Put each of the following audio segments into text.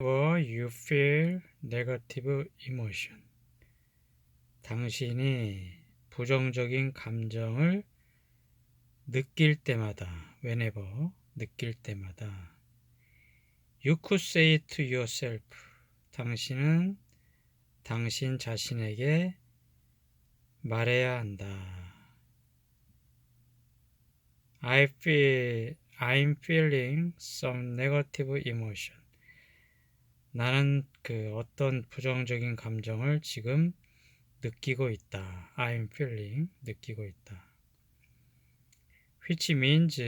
Whenever you feel negative emotion. 당신이 부정적인 감정을 느낄 때마다, whenever, 느낄 때마다, you could say to yourself, 당신은 당신 자신에게 말해야 한다. I feel, I'm feeling some negative emotion. 나는 그 어떤 부정적인 감정을 지금 느끼고 있다. I'm feeling 느끼고 있다. Which means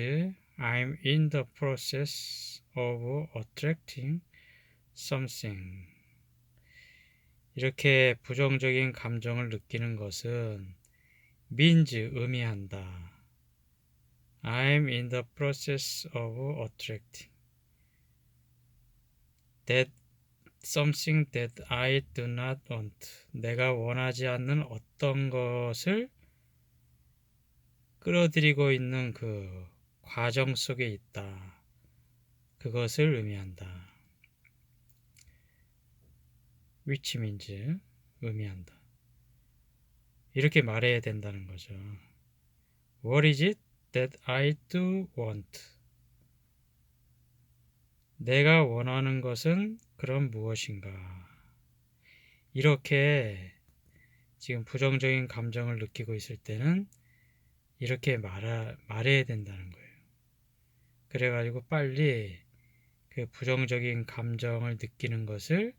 I'm in the process of attracting something. 이렇게 부정적인 감정을 느끼는 것은 means 의미한다. I'm in the process of attracting. That something that I do not want. 내가 원하지 않는 어떤 것을 끌어들이고 있는 그 과정 속에 있다. 그것을 의미한다. which means 의미한다. 이렇게 말해야 된다는 거죠. What is it that I do want? 내가 원하는 것은 그럼 무엇인가? 이렇게 지금 부정적인 감정을 느끼고 있을 때는 이렇게 말하, 말해야 된다는 거예요. 그래가지고 빨리 그 부정적인 감정을 느끼는 것을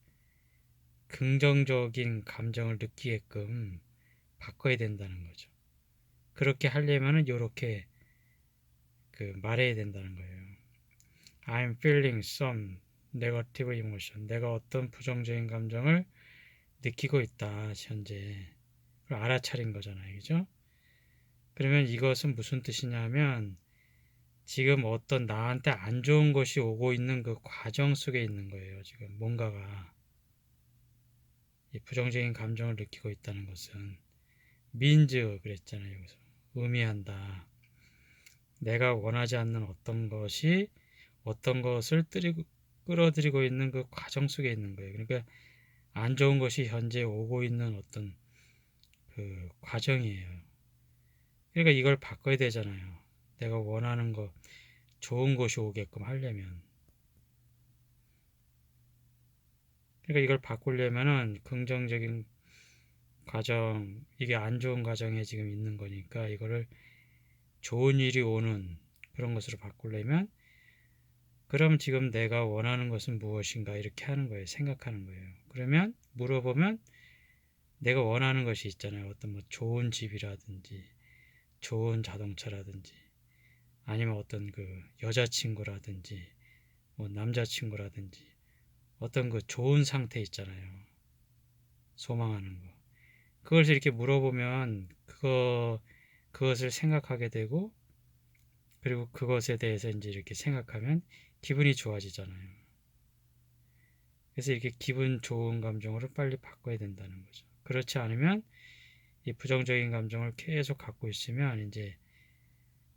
긍정적인 감정을 느끼게끔 바꿔야 된다는 거죠. 그렇게 하려면은 이렇게 그 말해야 된다는 거예요. I'm feeling some negative emotion. 내가 어떤 부정적인 감정을 느끼고 있다, 현재. 알아차린 거잖아요. 그죠? 그러면 이것은 무슨 뜻이냐면, 지금 어떤 나한테 안 좋은 것이 오고 있는 그 과정 속에 있는 거예요. 지금 뭔가가. 이 부정적인 감정을 느끼고 있다는 것은 민즈 그랬잖아요. 여기서 의미한다. 내가 원하지 않는 어떤 것이 어떤 것을 뜨리고, 끌어들이고 있는 그 과정 속에 있는 거예요. 그러니까 안 좋은 것이 현재 오고 있는 어떤 그 과정이에요. 그러니까 이걸 바꿔야 되잖아요. 내가 원하는 거 좋은 것이 오게끔 하려면. 그러니까 이걸 바꾸려면은 긍정적인 과정, 이게 안 좋은 과정에 지금 있는 거니까 이거를 좋은 일이 오는 그런 것으로 바꾸려면 그럼 지금 내가 원하는 것은 무엇인가 이렇게 하는 거예요. 생각하는 거예요. 그러면 물어보면 내가 원하는 것이 있잖아요. 어떤 뭐 좋은 집이라든지 좋은 자동차라든지 아니면 어떤 그 여자친구라든지 뭐 남자친구라든지 어떤 그 좋은 상태 있잖아요. 소망하는 거. 그걸 이렇게 물어보면 그거 그것을 생각하게 되고 그리고 그것에 대해서 이제 이렇게 생각하면 기분이 좋아지잖아요. 그래서 이렇게 기분 좋은 감정으로 빨리 바꿔야 된다는 거죠. 그렇지 않으면 이 부정적인 감정을 계속 갖고 있으면 이제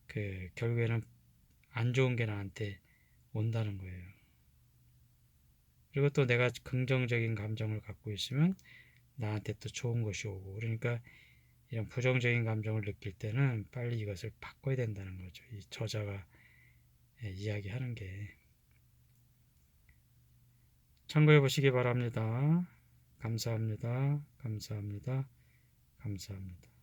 그 결국에는 안 좋은 게 나한테 온다는 거예요. 그리고 또 내가 긍정적인 감정을 갖고 있으면 나한테 또 좋은 것이 오고 그러니까 이런 부정적인 감정을 느낄 때는 빨리 이것을 바꿔야 된다는 거죠. 이 저자가 예, 이야기하는 게 참고해 보시기 바랍니다. 감사합니다. 감사합니다. 감사합니다.